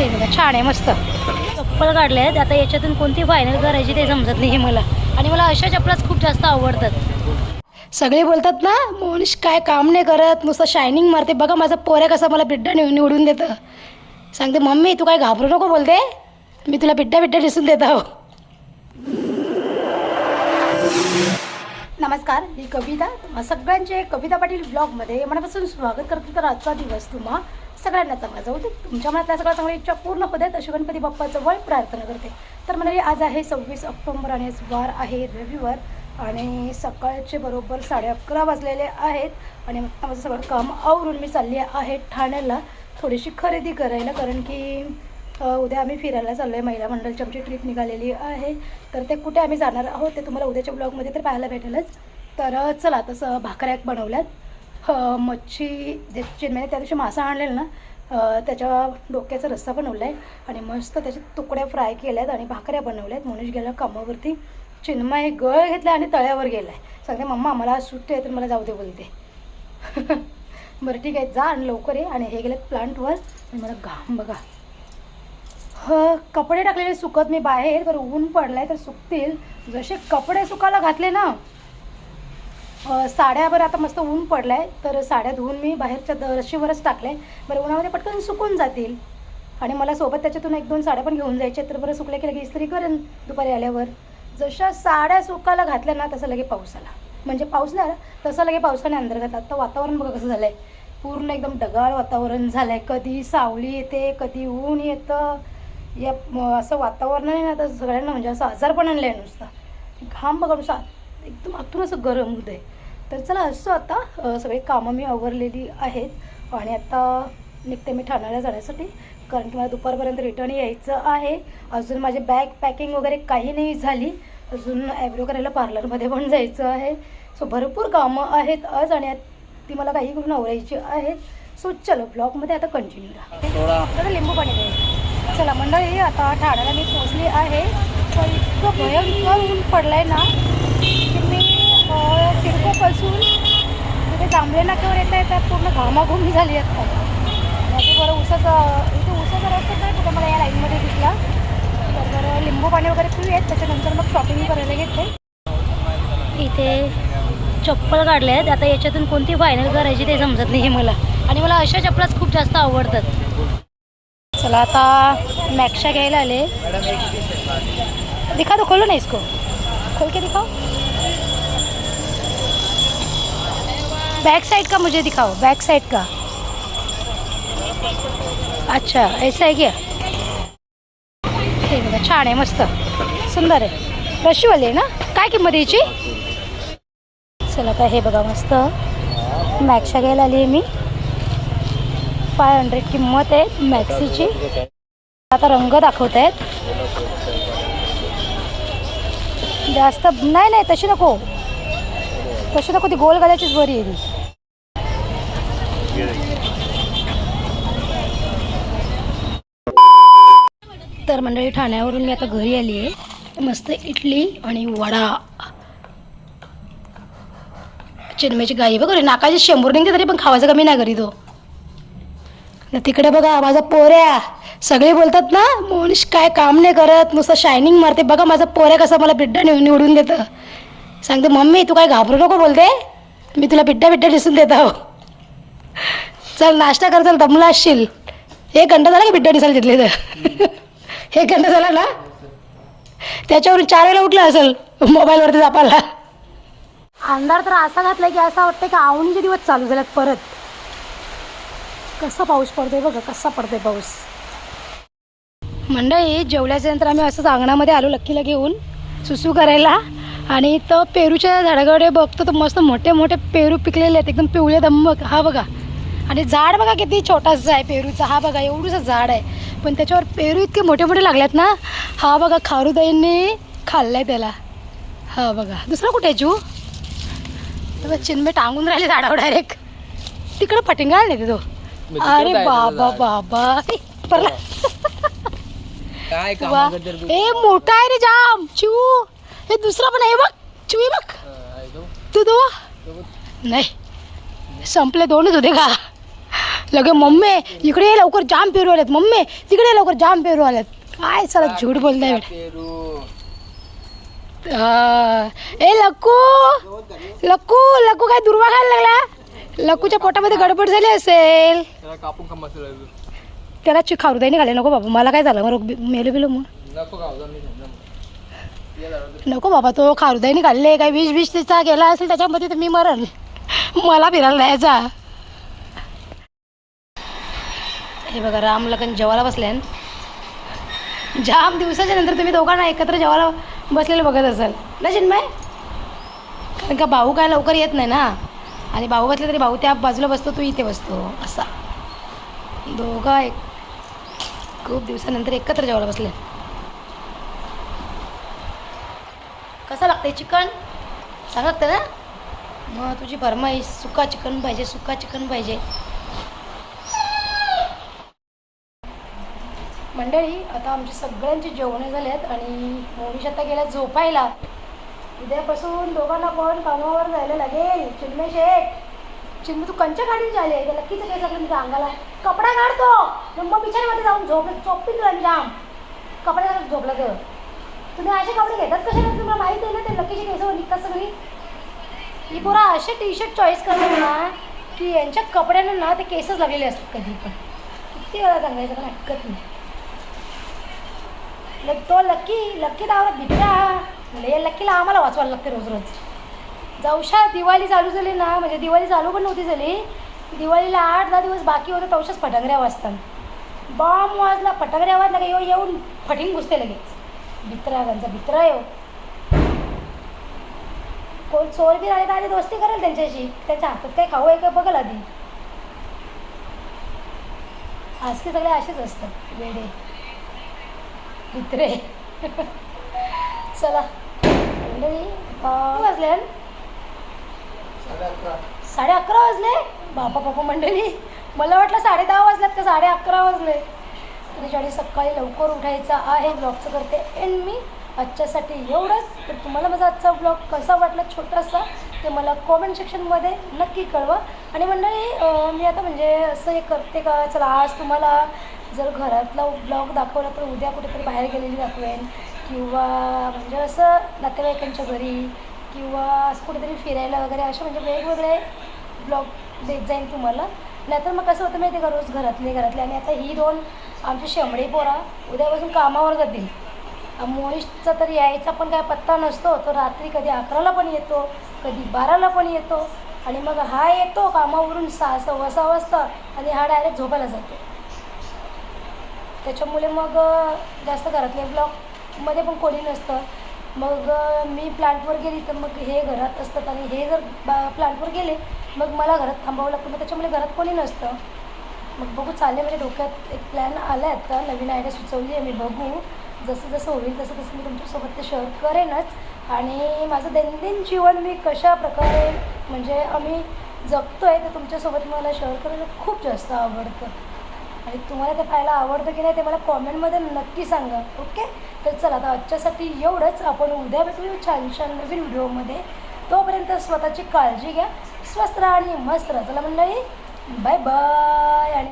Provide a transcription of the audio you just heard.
ते बघा छान आहे मस्त. चप्पल काढले आहेत. आता याच्यातून कोणती फायनल करायची ते समजत नाही मला. आणि मला अशा चप्पलाच खूप जास्त आवडतात. सगळे बोलतात ना मोनिश काय काम नाही करत नुसतं शायनिंग मारते. बघा माझा पोऱ्या कसा मला बिड्डा निवडून देतं. सांगते मम्मी तू काय घाबरू नको बोलते. मी तुला बिड्डा बिड्डा दिसून देत आहो. नमस्कार मी कविता. सगळ्यांचे कविता पाटील ब्लॉगमध्ये मनापासून स्वागत करते तर आजचा दिवस तुम्हा. सगळ्यांना चांगला जाऊ दे. तुमच्या मनातल्या सगळ्या चांगल्या इच्छा पूर्ण होत आहेत अशी गणपती बाप्पाचं वय प्रार्थना करते. तर म्हणजे आज आहे सव्वीस ऑक्टोबर आणि आज वार आहे रविवार आणि सकाळचे बरोबर साडे अकरा वाजलेले आहेत आणि माझं सगळं काम आवरून मी चालली आहे ठाण्याला थोडीशी खरेदी करायला. कारण की उद्या आम्ही फिरायला चाललो आहे महिला मंडळची आमची ट्रिप निघालेली आहे. तर ते कुठे आम्ही जाणार आहोत ते तुम्हाला उद्याच्या ब्लॉगमध्ये तर पाहायला भेटेलच. तर चला तसं भाकऱ्या बनवल्यात. मच्छी जे चिन्मय त्या दिवशी मासा आणलेला ना त्याच्या डोक्याचा रस्सा बनवला आहे आणि मस्त त्याचे तुकड्या फ्राय केल्या आहेत आणि भाकऱ्या बनवल्या आहेत मनीष गेला कामावरती चिन्मय गळ घेतला आणि तळ्यावर गेला आहे सांगते मम्मा मला आज सुट्टी आहे तर मला जाऊ दे बोलते. बरं ठीक आहे जा आणि लवकर ये. आणि हे गेलेत प्लांटवर. आणि मला घाम बघा. ह कपडे टाकलेले सुकत मी बाहेर तर ऊन पडलं आहे तर सुकतील. जसे कपडे सुकायला घातले ना साड्यावर साड्या बरं आता मस्त ऊन पडलाय तर साड्या धुवून मी बाहेरच्या द- रशीवरच टाकले बरं उन्हामध्ये पटकन सुकून जातील. आणि मला सोबत त्याच्यातून एक दोन साड्या पण घेऊन जायच्या तर बरं सुकल्या की लगे इस्त्री करेन दुपारी आल्यावर. जशा साड्या सुकायला घातल्या ना तसं लगे पाऊस आला. म्हणजे पाऊस नाही आला तसं लगे पावसाने अंदर घातला आता वातावरण बघा कसं झालंय. पूर्ण एकदम ढगाळ वातावरण झालं आहे कधी सावली येते कधी ऊन येतं. या असं वातावरण आहे ना तर सगळ्यांना म्हणजे असं आजार पण आणलं आहे नुसता. घाम बघा नुसतं. एकदम आतून असं गरम होत आहे तर चला असं आता सगळी कामं मी आवरलेली आहेत आणि आता निघते मी ठाण्याला जाण्यासाठी कारण की मला दुपारपर्यंत रिटर्न यायचं आहे. अजून माझी बॅग पॅकिंग वगैरे काही नाही झाली. अजून ॲब्रो करायला पार्लरमध्ये पण जायचं आहे. सो भरपूर कामं आहेत आज आणि ती मला काही करून आवरायची आहेत. सो चलो ब्लॉगमध्ये आता कंटिन्यू राहा. आता लिंबू पाणी दे चला मंडळी आता ठाण्याला मी पोचली आहे. तर इतकं भयंकर ऊन पडलंय ना. मी सिडकोपासून तिथे जांभळे नाक्यावर येता येतात पूर्ण घामाघुमी झाली आहेत माझी बरं उसाचं इथे उसाचा रस्ता नाही कुठं मला या लाईनमध्ये दिसला. तर बरं लिंबू पाणी वगैरे पिऊयात त्याच्यानंतर मग शॉपिंग करायला घेते. इथे चप्पल काढले आहेत. आता याच्यातून कोणती फायनल करायची ते समजत नाही मला. आणि मला अशा चप्पलाच खूप जास्त आवडतात. चला आता मॅक्शा घ्यायला आले. दिखा तो खोलो ना इसको. खोल के दिखाओ. बैक साइड का मुझे दिखाओ? बैक साइड का। अच्छा ऐसा है क्या? ठीक बघा छान आहे मस्त. सुंदर आहे. रशीवाली आहे ना? काय किंमत याची? चला आता हे बघा मस्त. मॅक्सा घ्यायला आली आहे मी. फाय हंड्रेड किंमत आहे मॅक्सीची आता रंग दाखवत आहेत. जास्त नाही नाही तशी नको. तशी नको ती गोल गल्याचीच बरी आहे ती. तर मंडळी ठाण्यावरून मी आता घरी आली आहे. मस्त इडली आणि वडा. चिन्मयची गाई बघ नाकाची शंभर निघते तरी पण खावायचं कमी नाही घरी तो? तिकडे बघा माझा पोऱ्या. सगळे बोलतात ना मोनिश काय काम नाही करत नुसतं शायनिंग मारते. बघा माझा पोऱ्या कसा मला बिड्डा निवडून देतं. सांगते मम्मी तू काय घाबरू नको बोलते. मी तुला बिड्डा बिड्डा दिसून देत आहो. चल नाश्ता कर चल दमला असशील. एक घंटा झाला की बिड्डा दिसायला तिथले तर एक घंटा झाला ना? त्याच्यावरून चार वेळेला उठला असेल मोबाईलवरती जापाला अंधार तर असा घातलाय की असं वाटतं की आवणीचे दिवस चालू झाल्यात परत. कसा पाऊस पडतोय बघा कसा पडतोय पाऊस. मंडळी जेवल्याच्या नंतर आम्ही असंच अंगणामध्ये आलो लक्कीला घेऊन सुसू करायला. आणि इथं पेरूच्या झाडाकडे बघतो तर मस्त मोठे मोठे पेरू पिकलेले आहेत. एकदम पिवळे धम्मक हा बघा. आणि झाड बघा किती छोटासा आहे पेरूचा. हा बघा एवढंसं झाड आहे. पण त्याच्यावर पेरू इतके मोठे मोठे लागल्यात ना. हा बघा खारुताईंनी खाल्लाय त्याला. हा बघा. दुसरा कुठे आहे जू? तर चिन्मे टांगून राहिले झाडावर डायरेक्ट तिकडं पटिंगा आले तो. अरे बाबा बाबा. परला. काय ए मोठा आहे रे जाम. चिऊ. हे दुसरा पण आहे बघ. चिऊ बघ. तू दो नाही. संपले दोनच होते का? लगे मम्मी इकडे ये लवकर जाम पेरू आलेत. मम्मी तिकडे ये लवकर जाम पेरू आलेत. काय चला झूट बोलताय हा. ए लक्कू लक्कू लक्कू काय दुर्वा खायला लागला? लक्कूच्या पोटामध्ये गडबड झाली असेल. त्याला कापून का मसाला नको बाबा. मला काय झालं? मग मेलो बिलो मग. नको बाबा तो खारुदाईने काढले काय विष विष तिचा गेला असेल त्याच्यामध्ये तर मी मरण मला फिरायला जायचा हे बघा राम लखन जेवायला बसल्यान जाम दिवसाच्या नंतर तुम्ही दोघांना एकत्र जेवायला बसलेलं बघत असाल. ना चिन्मय? कारण का भाऊ काय लवकर येत नाही ना? आणि भाऊ बसले तरी भाऊ त्या बाजूला बसतो तू इथे बसतो. असा. दोघं एक खूप दिवसानंतर एकत्र जेवायला बसले कसं लागतंय चिकन? सांग लागतं ना मग तुझी भरमाई सुका चिकन पाहिजे सुका चिकन पाहिजे. मंडळी आता आमची सगळ्यांची जेवणे झाली आहेत आणि मोनिश आता गेल्या झोपायला. उद्यापासून दोघांना पण कामावर जायला लागेल. चिन्मय शेठ चिन्मय तू कंच्या काढून झाले त्या नक्कीच काय सगळं तुझ्या अंगाला. कपडा काढतो. मग बिचारीमध्ये जाऊन झोप झोपी तुला जाम. कपडा झोपला तर तुम्ही असे कपडे घेतात कशाला तुम्हाला माहिती आहे ना ते लकीची केसं निघतात सगळी ही पुरा असे टी शर्ट चॉईस करतात ना की यांच्या कपड्यांना ना ते केसच लागलेले असतात कधी पण. किती वेळा सांगायचं पण ऐकत नाही. लग- तो लक्की लक्की दावरा भित्रा या लक्कीला आम्हाला वाचवायला लागते रोज रोज. जाऊशा दिवाळी चालू झाली ना म्हणजे दिवाळी चालू पण नव्हती झाली दिवाळीला आठ दहा दिवस बाकी होते तवशाच फटांगऱ्या वाजतात. बॉम्ब वाजला फटाकऱ्या वाजला का येऊ येऊन फटिंग घुसते लगेच. भित्रा त्यांचा भित्रा येऊ कोण चोर बी आले तर आधी दोस्ती करेल त्यांच्याशी. त्यांच्या हातात काही खाऊ आहे का बघल आधी. आजके सगळे असेच असतात. वेडे. भित्रे चला. वाजले. साडे अकरा. साडे अकरा वाजले? बापा बापा मंडळी. मला वाटलं साडे दहा वाजल्यात का साडे अकरा वाजले? त्याच्यासाठी सकाळी लवकर उठायचं आहे. ब्लॉगचं करते. एंड मी आजच्यासाठी एवढंच. तर तुम्हाला माझा आजचा ब्लॉग कसा वाटला छोटासा ते मला कॉमेंट सेक्शनमध्ये नक्की कळवा. आणि मंडळी मी आता म्हणजे असं हे करते का? चला आज तुम्हाला जर घरातला ब्लॉग दाखवला तर उद्या कुठेतरी बाहेर गेलेली दाखवेन. किंवा म्हणजे असं नातेवाईकांच्या घरी किंवा असं कुठेतरी फिरायला वगैरे असे म्हणजे वेगवेगळे ब्लॉग देत जाईन तुम्हाला. नाहीतर मग कसं होतं माहिती आहे का? रोज घरातले घरातले. आणि आता ही दोन आमची शेंबडी पोरा उद्यापासून कामावर जातील. मोनिशचा तर यायचा पण काय पत्ता नसतो. तो रात्री कधी अकराला पण येतो कधी बाराला पण येतो आणि मग हा येतो कामावरून सहा सव्वा सहा वाजता आणि हा डायरेक्ट झोपायला जातो. त्याच्यामुळे मग जास्त घरातले ब्लॉकमध्ये पण कोणी नसतं. मग मी प्लांटवर गेली तर मग हे घरात असतात आणि हे जर बा प्लांटवर गेले मग मला घरात थांबावं लागतं. मग त्याच्यामुळे घरात कोणी नसतं. मग बघू चालले म्हणजे माझ्या डोक्यात एक प्लॅन आला आहे आता. नवीन आयडिया सुचवली आहे मी बघू. जसं जसं होईल तसं तसं मी तुमच्यासोबत ते शेअर करेनच. आणि माझं दैनंदिन जीवन मी कशा प्रकारे म्हणजे आम्ही जगतो आहे ते तुमच्यासोबत मला शेअर करायला खूप जास्त आवडतं. आणि तुम्हाला ते पाहायला आवडतं की नाही ते मला कॉमेंटमध्ये नक्की सांगा. ओके तर चला आता आजच्यासाठी एवढंच. आपण उद्या भेटू छान छान नवीन व्हिडिओमध्ये. तोपर्यंत स्वतःची काळजी घ्या. स्वस्त राहा आणि मस्त राहा. चला मंडळी बाय बाय आणि